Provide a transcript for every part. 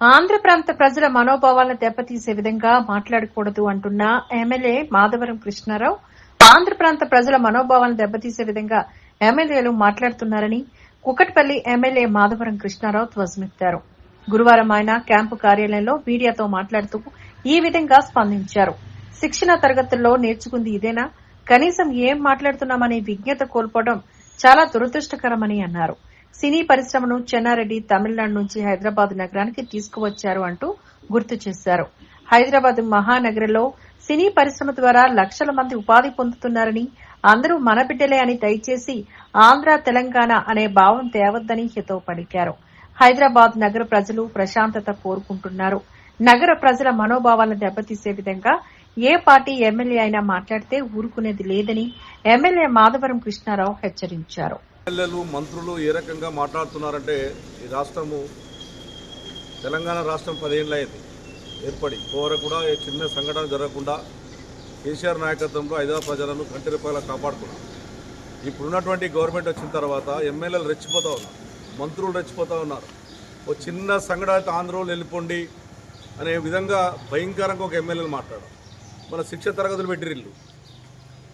ఆంధ్ర ప్రాంత ప్రజల మనోభావాలను దెబ్బతీసే విధంగా మాట్లాడకూడదు అంటున్న ఎమ్మెల్యే మాధవరం కృష్ణారావు. ఆంధ్ర ప్రాంత ప్రజల మనోభావాలను దెబ్బతీసే విధంగా ఎమ్మెల్యేలు మాట్లాడుతున్నారని కుకట్పల్లి ఎమ్మెల్యే మాధవరం కృష్ణారావు ధ్వజమెత్తారు. గురువారం ఆయన క్యాంపు కార్యాలయంలో మీడియాతో మాట్లాడుతూ ఈ విధంగా స్పందించారు. శిక్షణ తరగతుల్లో నేర్చుకుంది ఇదేనా? కనీసం ఏం మాట్లాడుతున్నామనే విజ్ఞత కోల్పోవడం చాలా దురదృష్టకరమని అన్నారు. సినీ పరిశ్రమను చెన్నారెడ్డి తమిళనాడు నుంచి హైదరాబాద్ నగరానికి తీసుకువచ్చారు అంటూ గుర్తు చేశారు. హైదరాబాద్ మహానగరంలో సినీ పరిశ్రమ ద్వారా లక్షల మంది ఉపాధి పొందుతున్నారని అందరూ మన బిడ్డలే అని దయచేసి ఆంధ్ర తెలంగాణ అనే భావం తేవద్దని హితవు పలికారు. హైదరాబాద్ నగర ప్రజలు ప్రశాంతత కోరుకుంటున్నారు. నగర ప్రజల మనోభావాలను దెబ్బతీసే విధంగా ఏ పార్టీ ఎమ్మెల్యే అయినా మాట్లాడితే ఊరుకునేది లేదని ఎమ్మెల్యే మాధవరం కృష్ణారావు హెచ్చరించారు. ఎమ్మెల్యేలు మంత్రులు ఏ రకంగా మాట్లాడుతున్నారంటే ఈ రాష్ట్రము తెలంగాణ రాష్ట్రం పదేళ్ళు అయింది ఏర్పడి కోర కూడా ఏ చిన్న సంఘటన జరగకుండా కేసీఆర్ నాయకత్వంలో హైదరాబాద్ ప్రజలను కంటి రూపాయలు కాపాడుకున్నాం. ఇప్పుడున్నటువంటి గవర్నమెంట్ వచ్చిన తర్వాత ఎమ్మెల్యేలు రెచ్చిపోతూ ఉన్నారు మంత్రులు రెచ్చిపోతూ ఉన్నారు. ఓ చిన్న సంఘటన ఆంధ్రలో వెళ్ళిపోండి అనే విధంగా భయంకరంగా ఒక ఎమ్మెల్యేలు మాట్లాడారు. మన శిక్ష తరగతులు పెట్టిరిల్లు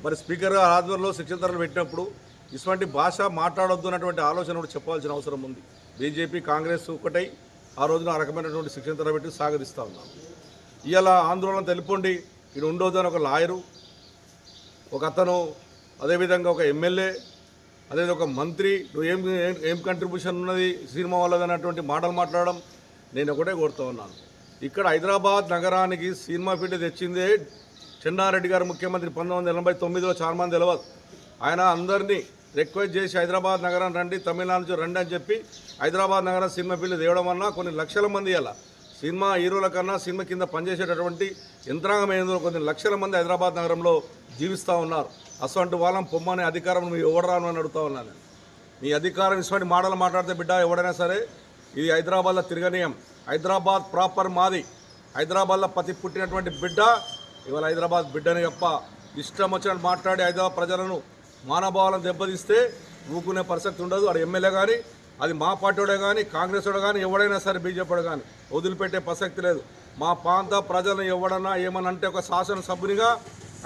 మరి స్పీకర్ గారు ఆధ్వర్యంలో శిక్షణ తరగతులు పెట్టినప్పుడు ఇటువంటి భాష మాట్లాడొద్దు అన్నటువంటి ఆలోచన కూడా చెప్పాల్సిన అవసరం ఉంది. బీజేపీ కాంగ్రెస్ ఒకటై ఆ రోజున ఆ రకమైనటువంటి శిక్షణ తరబెట్టి సాగదిస్తూ ఉన్నాం. ఇలా ఆందోళన తెలుపుండి ఇది ఉండొద్దు ఒక లాయరు ఒక అతను అదేవిధంగా ఒక ఎమ్మెల్యే అదే ఒక మంత్రి నువ్వు ఏం ఏం- కంట్రిబ్యూషన్ ఉన్నది సినిమా వాళ్ళది అన్నటువంటి మాటలు మాట్లాడడం నేను ఒకటే కోరుతూ ఉన్నాను. ఇక్కడ హైదరాబాద్ నగరానికి సినిమా ఫీల్డ్ తెచ్చిందే చెన్నారెడ్డి గారు ముఖ్యమంత్రి పంతొమ్మిది వందల ఎనభై తొమ్మిదిలో చాలా మంది తెలియదు ఆయన అందరినీ రిక్వెస్ట్ చేసి హైదరాబాద్ నగరం రండి తమిళనాడు నుంచి రండి అని చెప్పి హైదరాబాద్ నగరం సినిమా పిల్లలు తేవడం వల్ల కొన్ని లక్షల మంది అలా సినిమా హీరోల కన్నా సినిమా కింద పనిచేసేటటువంటి యంత్రాంగం ఏందో కొన్ని లక్షల మంది హైదరాబాద్ నగరంలో జీవిస్తూ ఉన్నారు. అసలు వాళ్ళం పొమ్మనే అధికారం నువ్వు ఎవడరాను అని అడుగుతా ఉన్నాను నేను. నీ అధికారం ఇటువంటి మాటలు మాట్లాడితే బిడ్డ ఎవడైనా సరే ఇది హైదరాబాద్లో తిరగనీయం. హైదరాబాద్ ప్రాపర్ మాది. హైదరాబాద్లో పతి పుట్టినటువంటి బిడ్డ ఇవాళ హైదరాబాద్ బిడ్డని తప్ప ఇష్టం వచ్చినట్టు మాట్లాడి హైదరాబాద్ ప్రజలను మానభావాలను దెబ్బతీస్తే ఊకునే పరిస్థితి ఉండదు. అది ఎమ్మెల్యే కానీ అది మా పార్టీడే కానీ కాంగ్రెస్ వాడు కానీ ఎవడైనా సరే బీజేపీ కానీ వదిలిపెట్టే ప్రసక్తి లేదు. మా ప్రాంత ప్రజలను ఎవడన్నా ఏమన్నా అంటే ఒక శాసనసభ్యునిగా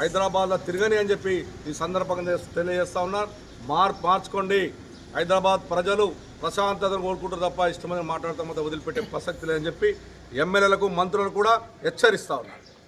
హైదరాబాద్లో తిరగని అని చెప్పి ఈ సందర్భంగా తెలియజేస్తా ఉన్నారు మార్ మార్చుకోండి. హైదరాబాద్ ప్రజలు ప్రశాంతతను కోరుకుంటారు తప్ప ఇష్టమైన మాట్లాడతాం వదిలిపెట్టే ప్రసక్తి లేదని చెప్పి ఎమ్మెల్యేలకు మంత్రులను కూడా హెచ్చరిస్తా ఉన్నారు